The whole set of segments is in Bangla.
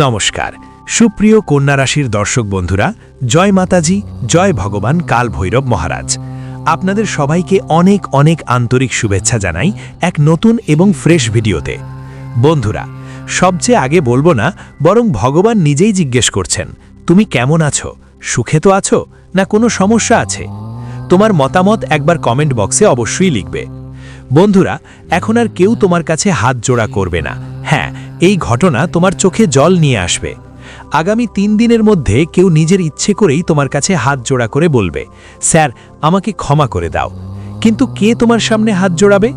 নমস্কার। সুপ্রিয় কন্যা রাশির দর্শক বন্ধুরা, জয় মাতাজি, জয় ভগবান কাল ভৈরব মহারাজ। আপনাদের সবাইকে অনেক অনেক আন্তরিক শুভেচ্ছা জানাই এক নতুন এবং ফ্রেশ ভিডিওতে। বন্ধুরা, সবচেয়ে আগে বলব না, বরং ভগবান নিজেই জিজ্ঞেস করছেন, তুমি কেমন আছো? সুখে তো আছো? না কোনো সমস্যা আছে? তোমার মতামত একবার কমেন্ট বক্সে অবশ্যই লিখবে। বন্ধুরা, এখন আর কেউ তোমার কাছে হাত জোড়া করবে না। হ্যাঁ এই ঘটনা তোমার চোখে জল নিয়ে আসবে। আগামী তিন দিনের মধ্যে কেউ নিজের ইচ্ছে করেই তোমার কাছে হাত জোড়া করে বলবে, স্যার, আমাকে ক্ষমা করে দাও। কিন্তু কে তোমার সামনে হাত জোড়াবে?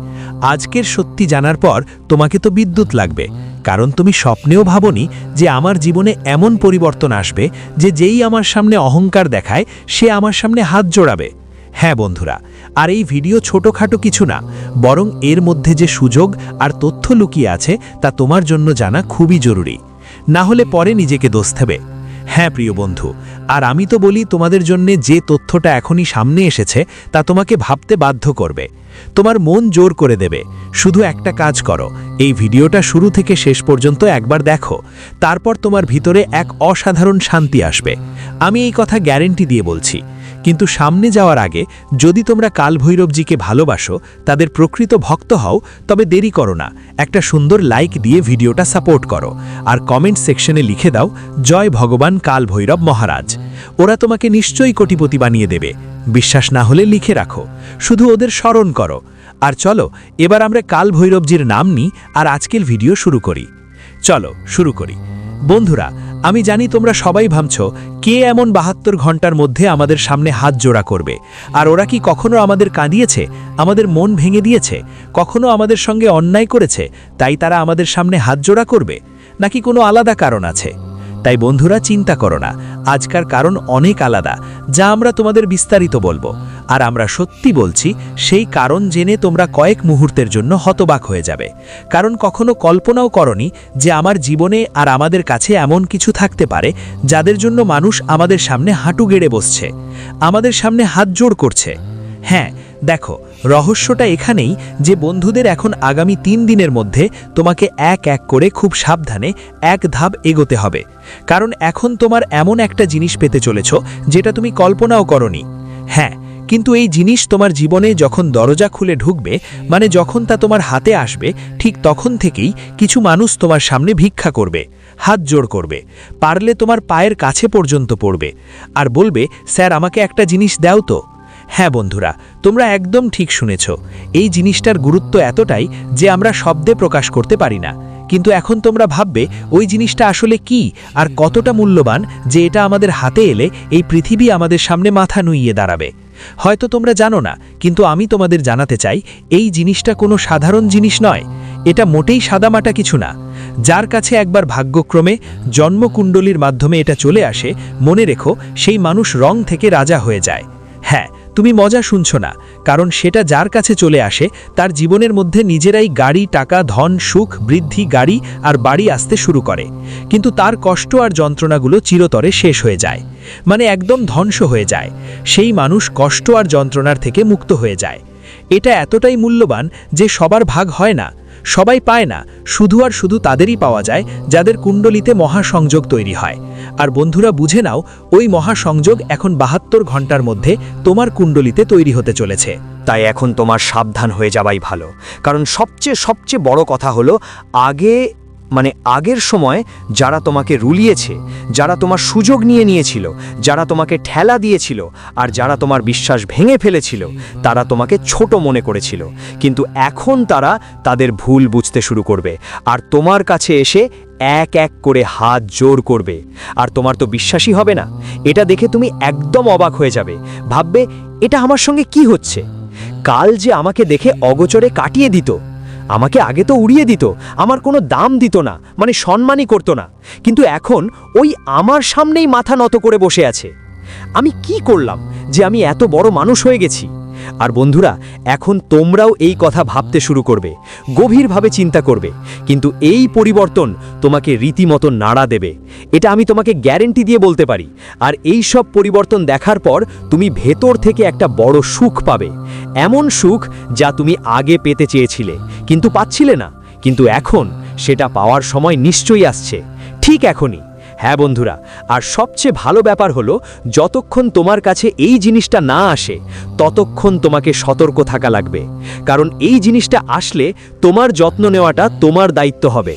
আজকের সত্যি জানার পর তোমাকে তো বিদ্যুৎ লাগবে, কারণ তুমি স্বপ্নেও ভাবনি যে আমার জীবনে এমন পরিবর্তন আসবে যে যেই আমার সামনে অহংকার দেখায়, সে আমার সামনে হাত জোড়াবে। হ্যাঁ বন্ধুরা আর এই ভিডিও ছোটোখাটো কিছু না, বরং এর মধ্যে যে সুযোগ আর তথ্য লুকিয়ে আছে তা তোমার জন্য জানা খুবই জরুরি। না হলে পরে নিজেকে দোষ দেবে। হ্যাঁ প্রিয় বন্ধু, আর আমি তো বলি তোমাদের জন্যে যে তথ্যটা এখনই সামনে এসেছে তা তোমাকে ভাবতে বাধ্য করবে। তোমার মন জোর করে দেবে। শুধু একটা কাজ করো, এই ভিডিওটা শুরু থেকে শেষ পর্যন্ত একবার দেখো, তারপর তোমার ভিতরে এক অসাধারণ শান্তি আসবে। আমি এই কথা গ্যারেন্টি দিয়ে বলছি। কিন্তু সামনে যাওয়ার আগে, যদি তোমরা কালভৈরবজিকে ভালোবাসো, তাদের প্রকৃত ভক্ত হও, তবে দেরি করো না। একটা সুন্দর লাইক দিয়ে ভিডিওটা সাপোর্ট করো। আর কমেন্ট সেকশনে লিখে দাও, জয় ভগবান কালভৈরব মহারাজ। ওরা তোমাকে নিশ্চয়ই কোটিপতি বানিয়ে দেবে। বিশ্বাস না হলে লিখে রাখো। শুধু ওদের স্মরণ করো। আর চলো, এবার আমরা কাল ভৈরবজির নাম নিই আর আজকের ভিডিও শুরু করি। চলো, শুরু করি। বন্ধুরা আমি জানি তোমরা সবাই ভাবছ, কে এমন বাহাত্তর ঘণ্টার মধ্যে আমাদের সামনে হাত জোড়া করবে? আর ওরা কি কখনো আমাদের কাঁদিয়েছে? আমাদের মন ভেঙে দিয়েছে? কখনো আমাদের সঙ্গে অন্যায় করেছে? তাই তারা আমাদের সামনে হাত জোড়া করবে? নাকি কোনো আলাদা কারণ আছে? তাই বন্ধুরা চিন্তা করো না, আজকার কারণ অনেক আলাদা, যা আমরা তোমাদের বিস্তারিত বলব। আর আমরা সত্যি বলছি, সেই কারণ জেনে তোমরা কয়েক মুহূর্তের জন্য হতবাক হয়ে যাবে। কারণ কখনো কল্পনাও করনি যে আমার জীবনে আর আমাদের কাছে এমন কিছু থাকতে পারে, যাদের জন্য মানুষ আমাদের সামনে হাঁটু গেড়ে বসছে, আমাদের সামনে হাত জোড় করছে। হ্যাঁ দেখো রহস্যটা এখানেই যে বন্ধুদের এখন আগামী তিন দিনের মধ্যে তোমাকে এক এক করে খুব সাবধানে এক ধাপ এগোতে হবে। কারণ এখন তোমার এমন একটা জিনিস পেতে চলেছ যেটা তুমি কল্পনাও করনি। হ্যাঁ কিন্তু এই জিনিস তোমার জীবনে যখন দরজা খুলে ঢুকবে মানে যখন তা তোমার হাতে আসবে, ঠিক তখন থেকেই কিছু মানুষ তোমার সামনে ভিক্ষা করবে, হাত জোড় করবে, পারলে তোমার পায়ের কাছে পর্যন্ত পড়বে। আর বলবে, স্যার, আমাকে একটা জিনিস দাও তো। হ্যাঁ বন্ধুরা, তোমরা একদম ঠিক শুনেছ। এই জিনিসটার গুরুত্ব এতটাই যে আমরা শব্দে প্রকাশ করতে পারি না। কিন্তু এখন তোমরা ভাববে, ওই জিনিসটা আসলে কি আর কতটা মূল্যবান যে এটা আমাদের হাতে এলে এই পৃথিবী আমাদের সামনে মাথা নুইয়ে দাঁড়াবে। হয়তো তোমরা জানো না, কিন্তু আমি তোমাদের জানাতে চাই, এই জিনিসটা কোনো সাধারণ জিনিস নয়। এটা মোটেই সাদামাটা কিছু না। যার কাছে একবার ভাগ্যক্রমে জন্মকুণ্ডলীর মাধ্যমে এটা চলে আসে, মনে রেখো, সেই মানুষ রং থেকে রাজা হয়ে যায়। হ্যাঁ তুমি মজা শুনছ না, কারণ সেটা যার কাছে চলে আসে, তার জীবনের মধ্যে নিজেরাই গাড়ি, টাকা, ধন, সুখ, বৃদ্ধি, গাড়ি আর বাড়ি আসতে শুরু করে। কিন্তু তার কষ্ট আর যন্ত্রণাগুলো চিরতরে শেষ হয়ে যায়। মানে একদম ধ্বংস হয়ে যায়। সেই মানুষ কষ্ট আর যন্ত্রণার থেকে মুক্ত হয়ে যায়। এটা এতটাই মূল্যবান যে সবার ভাগ হয় না। সবাই পায় না, শুধু আর শুধু তাদেরই পাওয়া যায় যাদের কুণ্ডলিতে মহাসংযোগ তৈরি হয়। আর বন্ধুরা বুঝে নাও, ওই মহাসংযোগ এখন বাহাত্তর ঘণ্টার মধ্যে তোমার কুণ্ডলিতে তৈরি হতে চলেছে। তাই এখন তোমার সাবধান হয়ে যাওয়াই ভালো। কারণ সবচেয়ে সবচেয়ে বড় কথা হলো, আগে মানে আগের সময় যারা তোমাকে রুলিয়েছে, যারা তোমার সুযোগ নিয়ে নিয়েছিল, যারা তোমাকে ঠেলা দিয়েছিল আর যারা তোমার বিশ্বাস ভেঙে ফেলেছিল, তারা তোমাকে ছোট মনে করেছিল। কিন্তু এখন তারা তাদের ভুল বুঝতে শুরু করবে আর তোমার কাছে এসে এক এক করে হাত জোর করবে। আর তোমার তো বিশ্বাসই হবে না। এটা দেখে তুমি একদম অবাক হয়ে যাবে। ভাববে, এটা আমার সঙ্গে কি হচ্ছে? কাল যে আমাকে দেখে অগোচরে কাটিয়ে দিত আমাকে আগে তো উড়িয়ে দিত, আমার কোনো দাম দিত না মানে সম্মানই করতো না। কিন্তু এখন ওই আমার সামনেই মাথা নত করে বসে আছে। আমি কি করলাম যে আমি এত বড় মানুষ হয়ে গেছি? আর বন্ধুরা, এখন তোমরাও এই কথা ভাবতে শুরু করবে, গভীরভাবে চিন্তা করবে, কিন্তু এই পরিবর্তন তোমাকে রীতিমতো নাড়া দেবে। এটা আমি তোমাকে গ্যারেন্টি দিয়ে বলতে পারি, আর এই সব পরিবর্তন দেখার পর তুমি ভেতর থেকে একটা বড় সুখ পাবে। এমন সুখ যা তুমি আগে পেতে চেয়েছিলে, কিন্তু পাচ্ছিলে না, কিন্তু এখন সেটা পাওয়ার সময় নিশ্চয়ই আসছে। ঠিক এখনই। হ্যাঁ বন্ধুরা, আর সবচেয়ে ভালো ব্যাপার হলো, যতক্ষণ তোমার কাছে এই জিনিসটা না আসে, ততক্ষণ তোমাকে সতর্ক থাকা লাগবে। কারণ এই জিনিসটা আসলে তোমার যত্ন নেওয়াটা তোমার দায়িত্ব হবে।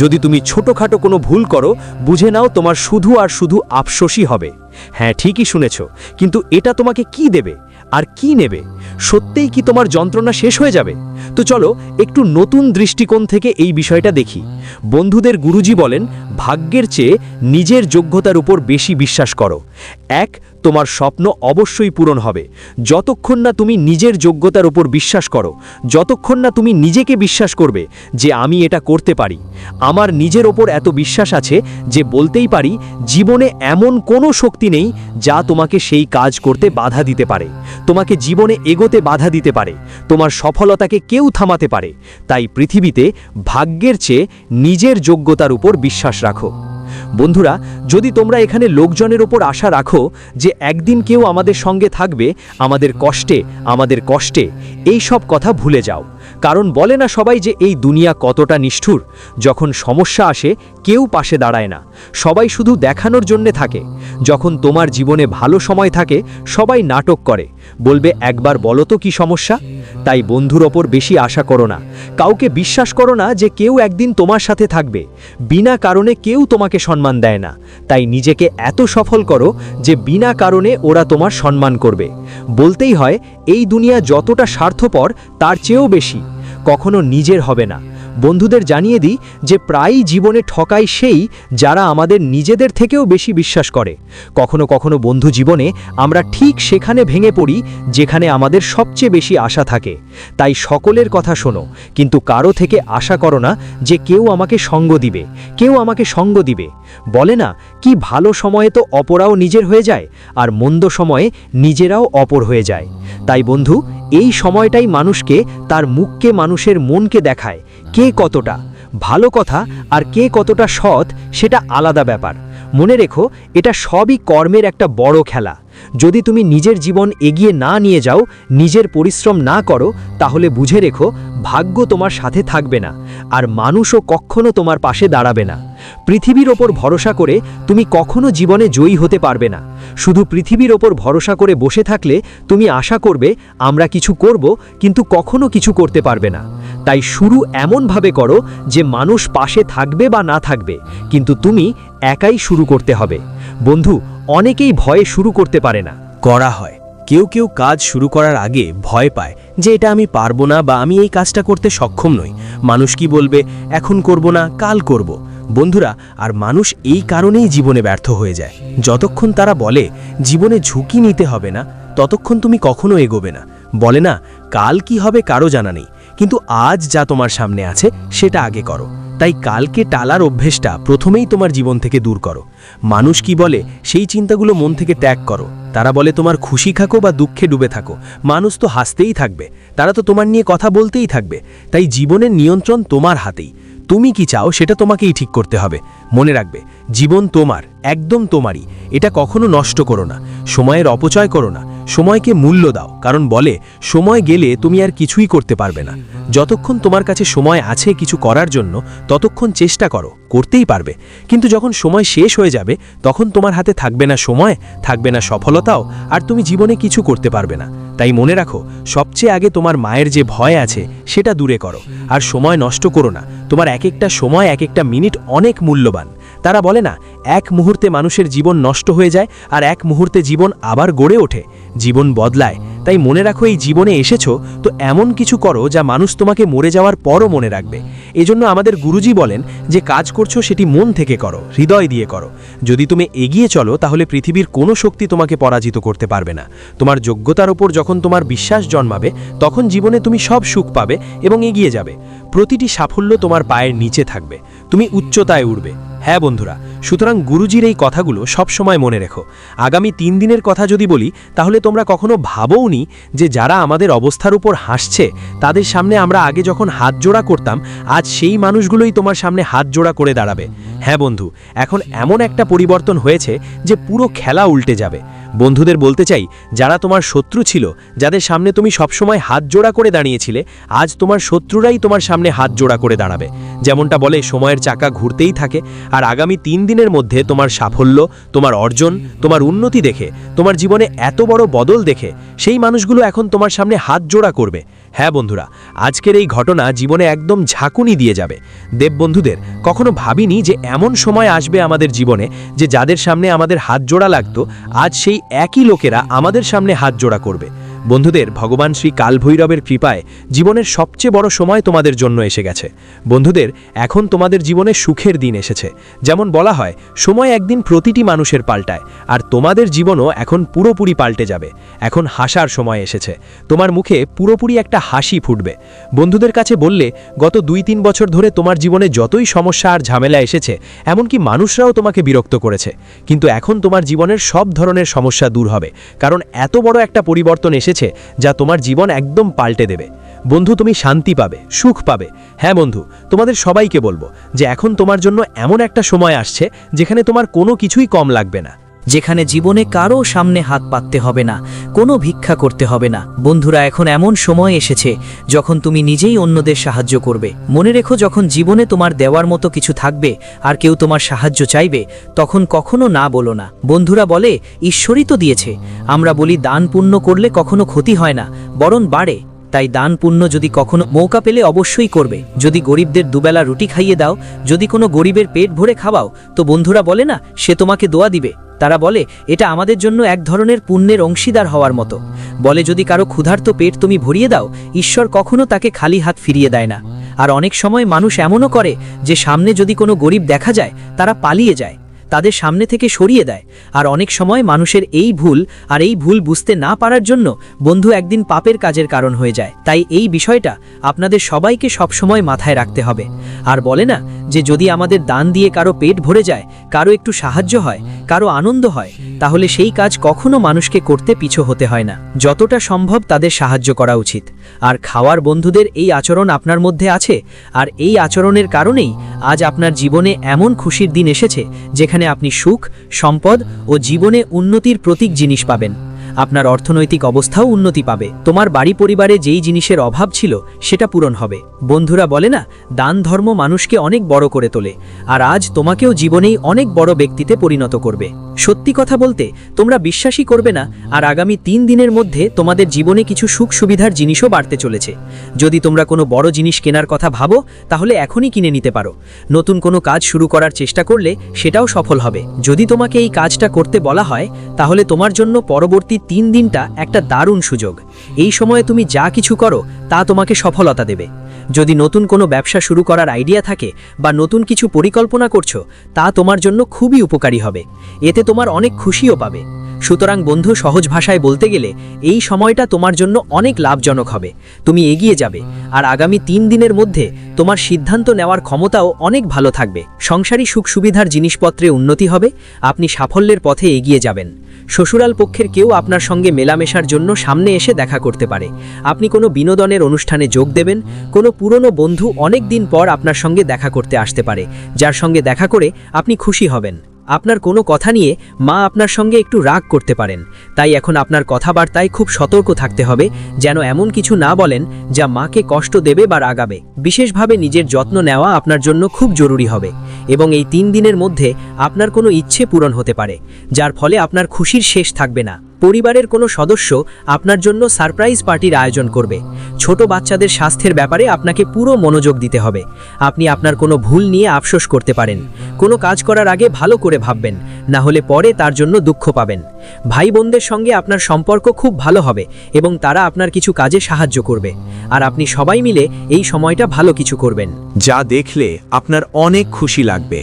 যদি তুমি ছোটোখাটো কোনো ভুল করো, বুঝে নাও তোমার শুধু আর শুধু আফসোসই হবে। হ্যাঁ ঠিকই শুনেছ, কিন্তু এটা তোমাকে কি দেবে? আর কি নেবে? সত্যিই কি তোমার যন্ত্রণা শেষ হয়ে যাবে? তো চলো, একটু নতুন দৃষ্টিকোণ থেকে এই বিষয়টা দেখি। বন্ধুদের গুরুজি বলেন, ভাগ্যের চেয়ে নিজের যোগ্যতার উপর বেশি বিশ্বাস করো। এক, তোমার স্বপ্ন অবশ্যই পূরণ হবে। যতক্ষণ না তুমি নিজের যোগ্যতার উপর বিশ্বাস করো, যতক্ষণ না তুমি নিজেকে বিশ্বাস করবে যে আমি এটা করতে পারি। আমার নিজের ওপর এত বিশ্বাস আছে যে বলতেই পারি, জীবনে এমন কোনো শক্তি নেই যা তোমাকে সেই কাজ করতে বাধা দিতে পারে। তোমাকে জীবনে এগোতে বাধা দিতে পারে। তোমার সফলতাকে কেউ থামাতে পারে। তাই পৃথিবীতে ভাগ্যের চেয়ে নিজের যোগ্যতার উপর বিশ্বাস রাখো। বন্ধুরা, যদি তোমরা এখানে লোকজনের ওপর আশা রাখো যে একদিন কেউ আমাদের সঙ্গে থাকবে, আমাদের কষ্টে আমাদের কষ্টে, এই সব কথা ভুলে যাও। কারণ বলে না সবাই যে এই দুনিয়া কতটা নিষ্ঠুর, যখন সমস্যা আসে কেউ পাশে দাঁড়ায় না। সবাই শুধু দেখানোর জন্যে থাকে। যখন তোমার জীবনে ভালো সময় থাকে, সবাই নাটক করে। বলবে, একবার বলো তো কি সমস্যা? তাই বন্ধুর ওপর বেশি আশা করো না। কাউকে বিশ্বাস করো না যে কেউ একদিন তোমার সাথে থাকবে। বিনা কারণে কেউ তোমাকে সম্মান দেয় না। তাই নিজেকে এত সফল করো যে বিনা কারণে ওরা তোমার সম্মান করবে। বলতেই হয়, এই দুনিয়া যতটা স্বার্থপর, তার চেয়েও বেশি। কখনো নিজের হবে না। বন্ধুদের জানিয়ে দিই যে প্রায়ই জীবনে ঠকাই সেই যারা আমাদের নিজেদের থেকেও বেশি বিশ্বাস করে। কখনো কখনো বন্ধু জীবনে আমরা ঠিক সেখানে ভেঙে পড়ি যেখানে আমাদের সবচেয়ে বেশি আশা থাকে। তাই সকলের কথা শোনো, কিন্তু কারও থেকে আশা করো না যে কেউ আমাকে সঙ্গ দিবে, কেউ আমাকে সঙ্গ দিবে। বলে না, কি ভালো সময়ে তো অপরাও নিজের হয়ে যায়, আর মন্দ সময়ে নিজেরাও অপর হয়ে যায়। তাই বন্ধু, এই সময়টাই মানুষকে তার মুখকে মানুষের মনকে দেখায় কে কতটা ভালো কথা আর কে কতটা সৎ সেটা আলাদা ব্যাপার। মনে রেখো, এটা সবই কর্মের একটা বড় খেলা। যদি তুমি নিজের জীবন এগিয়ে না নিয়ে যাও, নিজের পরিশ্রম না করো, তাহলে বুঝে রেখো, ভাগ্য তোমার সাথে থাকবে না, আর মানুষও কখনো তোমার পাশে দাঁড়াবে না। পৃথিবীর ওপর ভরসা করে তুমি কখনো জীবনে জয়ী হতে পারবে না। শুধু পৃথিবীর ওপর ভরসা করে বসে থাকলে তুমি আশা করবে, আমরা কিছু করব, কিন্তু কখনো কিছু করতে পারবে না। তাই শুরু এমনভাবে করো যে মানুষ পাশে থাকবে বা না থাকবে, কিন্তু তুমি একাই শুরু করতে হবে। বন্ধু, অনেকেই ভয়ে শুরু করতে পারে না। করা হয়। কেউ কেউ কাজ শুরু করার আগে ভয় পায় যে এটা আমি পারব না বা আমি এই কাজটা করতে সক্ষম নই। মানুষ কি বলবে, এখন করব না, কাল করব। বন্ধুরা, আর মানুষ এই কারণেই জীবনে ব্যর্থ হয়ে যায়। যতক্ষণ তারা বলে, জীবনে ঝুঁকি নিতে হবে না, ততক্ষণ তুমি কখনো এগোবে না। বলে না, কাল কি হবে কারও জানা নেই। কিন্তু আজ যা তোমার সামনে আছে, সেটা আগে করো। তাই কালকে টালার অভ্যেসটা প্রথমেই তোমার জীবন থেকে দূর করো। মানুষ কি বলে, সেই চিন্তাগুলো মন থেকে ত্যাগ করো। তারা বলে, তোমার খুশি থাকো বা দুঃখে ডুবে থাকো। মানুষ তো হাসতেই থাকবে। তারা তো তোমার নিয়ে কথা বলতেই থাকবে। তাই জীবনের নিয়ন্ত্রণ তোমার হাতেই। তুমি কি চাও সেটা তোমাকেই ঠিক করতে হবে। মনে রাখবে, জীবন তোমার, একদম তোমারই। এটা কখনো নষ্ট করো না। সময়ের অপচয় করো না। সময়কে মূল্য দাও। কারণ বলে, সময় গেলে তুমি আর কিছুই করতে পারবে না। যতক্ষণ তোমার কাছে সময় আছে কিছু করার জন্য, ততক্ষণ চেষ্টা করো। করতেই পারবে। কিন্তু যখন সময় শেষ হয়ে যাবে, তখন তোমার হাতে থাকবে না সময়, থাকবে না সফলতাও, আর তুমি জীবনে কিছু করতে পারবে না। তাই মনে রাখো, সবচেয়ে আগে তোমার মায়ের যে ভয় আছে, সেটা দূরে করো। আর সময় নষ্ট করো না। তোমার এক একটা সময়, এক একটা মিনিট অনেক মূল্যবান। তারা বলে না, এক মুহূর্তে মানুষের জীবন নষ্ট হয়ে যায় আর এক মুহূর্তে জীবন আবার গড়ে ওঠে। জীবন বদলায়। তাই মনে রাখো, এই জীবনে এসেছ, তো এমন কিছু করো যা মানুষ তোমাকে মরে যাওয়ার পরও মনে রাখবে। এজন্য আমাদের গুরুজি বলেন যে, কাজ করছ সেটি মন থেকে করো, হৃদয় দিয়ে করো। যদি তুমি এগিয়ে চলো, তাহলে পৃথিবীর কোনো শক্তি তোমাকে পরাজিত করতে পারবে না। তোমার যোগ্যতার ওপর যখন তোমার বিশ্বাস জন্মাবে, তখন জীবনে তুমি সব সুখ পাবে এবং এগিয়ে যাবে। প্রতিটি সাফল্য তোমার পায়ের নিচে থাকবে। তুমি উচ্চতায় উঠবে হ্যাঁ বন্ধুরা, সুতরাং গুরুজির এই কথাগুলো সবসময় মনে রেখো। আগামী তিন দিনের কথা যদি বলি, তাহলে তোমরা কখনো ভাবওনি যে যারা আমাদের অবস্থার উপর হাসছে, তাদের সামনে আমরা আগে যখন হাত জোড়া করতাম, আজ সেই মানুষগুলোই তোমার সামনে হাত জোড়া করে দাঁড়াবে। হ্যাঁ বন্ধু, এখন এমন একটা পরিবর্তন হয়েছে যে পুরো খেলা উল্টে যাবে। বন্ধুদের বলতে চাই, যারা তোমার শত্রু ছিল, যাদের সামনে তুমি সবসময় হাত জোড়া করে দাঁড়িয়েছিলে, আজ তোমার শত্রুরাই তোমার সামনে হাত জোড়া করে দাঁড়াবে। যেমনটা বলে, সময়ের চাকা ঘুরতেই থাকে, আর আগামী তিন দিনের মধ্যে তোমার সাফল্য, তোমার অর্জন, তোমার উন্নতি দেখে, তোমার জীবনে এত বড় বদল দেখে, সেই মানুষগুলো এখন তোমার সামনে হাত জোড়া করবে। হ্যাঁ বন্ধুরা, আজকের এই ঘটনা জীবনে একদম ঝাঁকুনি দিয়ে যাবে। দেব বন্ধুদের, কখনো ভাবিনি যে এমন সময় আসবে আমাদের জীবনে যে যাদের সামনে আমাদের হাত জোড়া লাগতো, আজ সেই একই লোকেরা আমাদের সামনে হাত জোড়া করবে। বন্ধুদের ভগবান শ্রী কালভৈরবের কৃপায় জীবনের সবচেয়ে বড় সময় তোমাদের জন্য এসে গেছে। বন্ধুদের, এখন তোমাদের জীবনে সুখের দিন এসেছে। যেমন বলা হয়, সময় একদিন প্রতিটি মানুষের পাল্টায়, আর তোমাদের জীবনও এখন পুরোপুরি পাল্টে যাবে। এখন হাসার সময় এসেছে। তোমার মুখে পুরোপুরি একটা হাসি ফুটবে। বন্ধুদের কাছে বললে, গত দুই তিন বছর ধরে তোমার জীবনে যতই সমস্যা আর ঝামেলা এসেছে, এমনকি মানুষরাও তোমাকে বিরক্ত করেছে। কিন্তু এখন তোমার জীবনের সব ধরনের সমস্যা দূর হবে। কারণ এত বড় একটা পরিবর্তন এসেছে যা তোমার জীবন একদম পাল্টে দেবে। বন্ধু, তুমি শান্তি পাবে, সুখ পাবে। হ্যাঁ বন্ধু, তোমাদের সবাইকে বলব যে এখন তোমার জন্য এমন একটা সময় আসছে যেখানে তোমার কোনো কিছুই কম লাগবে না। যেখানে জীবনে কারও সামনে হাত পাততে হবে না, কোনো ভিক্ষা করতে হবে না। বন্ধুরা, এখন এমন সময় এসেছে যখন তুমি নিজেই অন্যদের সাহায্য করবে। মনে রেখো, যখন জীবনে তোমার দেওয়ার মতো কিছু থাকবে আর কেউ তোমার সাহায্য চাইবে, তখন কখনো না বলো না। বন্ধুরা বলে, ঈশ্বরই তো দিয়েছে। আমরা বলি, দান পুণ্য করলে কখনো ক্ষতি হয় না, বরং বাড়ে। তাই দান পুণ্য যদি কখনো মৌকা পেলে অবশ্যই করবে। যদি গরিবদের দুবেলা রুটি খাইয়ে দাও, যদি কোনো গরিবের পেট ভরে খাওয়াও, তো বন্ধুরা বলে না, সে তোমাকে দোয়া দিবে। তারা বলে, এটা আমাদের জন্য এক ধরনের পুণ্যের অংশীদার হওয়ার মতো। বলে, যদি কারও ক্ষুধার্ত পেট তুমি ভরিয়ে দাও, ঈশ্বর কখনো তাকে খালি হাত ফিরিয়ে দেয় না। আর অনেক সময় মানুষ এমনও করে, যে সামনে যদি কোনো গরিব দেখা যায়, তারা পালিয়ে যায়। তাদের সামনে থেকে সরিয়ে দেয়। আর অনেক সময় মানুষের এই ভুল আর এই ভুল বুঝতে না পারার জন্য বন্ধু একদিন পাপের কাজের কারণ হয়ে যায়। তাই এই বিষয়টা আপনাদের সবাইকে সবসময় মাথায় রাখতে হবে। আর বলে না যে যদি আমাদের দান দিয়ে কারও পেট ভরে যায়, কারও একটু সাহায্য হয়, কারও আনন্দ হয়, তাহলে সেই কাজ কখনো মানুষকে করতে পিছু হতে হয় না। যতটা সম্ভব তাদের সাহায্য করা উচিত। আর খাওয়ার বন্ধুদের এই আচরণ আপনার মধ্যে আছে? আর এই আচরণের কারণেই আজ আপনার জীবনে এমন খুশির দিন এসেছে, যেখানে আপনি সুখ, সম্পদ ও জীবনে উন্নতির প্রতীক জিনিস পাবেন। আপনার অর্থনৈতিক অবস্থাও উন্নতি পাবে। তোমার বাড়ি পরিবারে যেই জিনিসের অভাব ছিল, সেটা পূরণ হবে। বন্ধুরা বলে না, দান ধর্ম মানুষকে অনেক বড় করে তোলে, আর আজ তোমাকেও জীবনেই অনেক বড় ব্যক্তিতে পরিণত করবে। সত্যি কথা বলতে, তোমরা বিশ্বাসই করবে না, আর আগামী তিন দিনের মধ্যে তোমাদের জীবনে কিছু সুখ সুবিধার জিনিসও বাড়তে চলেছে। যদি তোমরা কোনো বড় জিনিস কেনার কথা ভাবো, তাহলে এখনই কিনে নিতে পারো। নতুন কোনো কাজ শুরু করার চেষ্টা করলে সেটাও সফল হবে। যদি তোমাকে এই কাজটা করতে বলা হয়, তাহলে তোমার জন্য পরবর্তী তিন দিনটা একটা দারুণ সুযোগ। এই সময়ে তুমি যা কিছু করো, তা তোমাকে সফলতা দেবে। যদি নতুন কোনো ব্যবসা শুরু করার আইডিয়া থাকে বা নতুন কিছু পরিকল্পনা করছ, তা তোমার জন্য খুবই উপকারী হবে। এতে তোমার অনেক খুশিও পাবে। সুতরাং বন্ধু, সহজ ভাষায় বলতে গেলে এই সময়টা তোমার জন্য অনেক লাভজনক হবে। তুমি এগিয়ে যাবে আর আগামী তিন দিনের মধ্যে তোমার সিদ্ধান্ত নেওয়ার ক্ষমতাও অনেক ভালো থাকবে। সংসারী সুখ সুবিধার জিনিসপত্রে উন্নতি হবে, আপনি সাফল্যের পথে এগিয়ে যাবেন। শ্বশুরাল পক্ষের কেউ আপনার সঙ্গে মেলামেশার জন্য সামনে এসে দেখা করতে পারে। আপনি কোনো বিনোদনের অনুষ্ঠানে যোগ দেবেন, কোনো পুরনো বন্ধু অনেক দিন পর আপনার সঙ্গে দেখা করতে আসতে পারে, যার সঙ্গে দেখা করে আপনি খুশি হবেন। আপনার কোনো কথা নিয়ে মা আপনার সঙ্গে একটু রাগ করতে পারেন। তাই এখন আপনার কথাবার্তায় খুব সতর্ক থাকতে হবে, যেন এমন কিছু না বলেন যা মাকে কষ্ট দেবে বা রাগাবে। বিশেষভাবে নিজের যত্ন নেওয়া আপনার জন্য খুব জরুরি হবে। এবং এই তিন দিনের মধ্যে আপনার কোনো ইচ্ছে পূরণ হতে পারে, যার ফলে আপনার খুশির শেষ থাকবে না। পরিবারের কোনো সদস্য আপনার জন্য সারপ্রাইজ পার্টির আয়োজন করবে। ছোট বাচ্চাদের স্বাস্থ্যের ব্যাপারে আপনাকে পুরো মনোযোগ দিতে হবে। আপনি আপনার কোনো ভুল নিয়ে আফসোস করতে পারেন। কোনো কাজ করার আগে ভালো করে ভাববেন, না হলে পরে তার জন্য দুঃখ পাবেন। ভাই বোনদের সঙ্গে আপনার সম্পর্ক খুব ভালো হবে এবং তারা আপনার কিছু কাজে সাহায্য করবে। আর আপনি সবাই মিলে এই সময়টা ভালো কিছু করবেন। যা দেখলে আপনার অনেক খুশি লাগবে।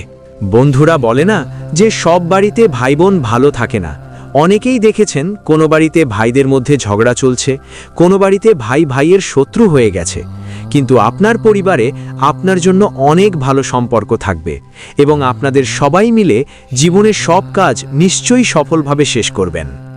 বন্ধুরা বলে না যে সব বাড়িতে ভাই বোন ভালো থাকে না। অনেকেই দেখেছেন কোনো বাড়িতে ভাইদের মধ্যে ঝগড়া চলছে, কোনো বাড়িতে ভাই ভাইয়ের শত্রু হয়ে গেছে। কিন্তু আপনার পরিবারে আপনার জন্য অনেক ভালো সম্পর্ক থাকবে এবং আপনাদের সবাই মিলে জীবনের সব কাজ নিশ্চয়ই সফলভাবে শেষ করবেন।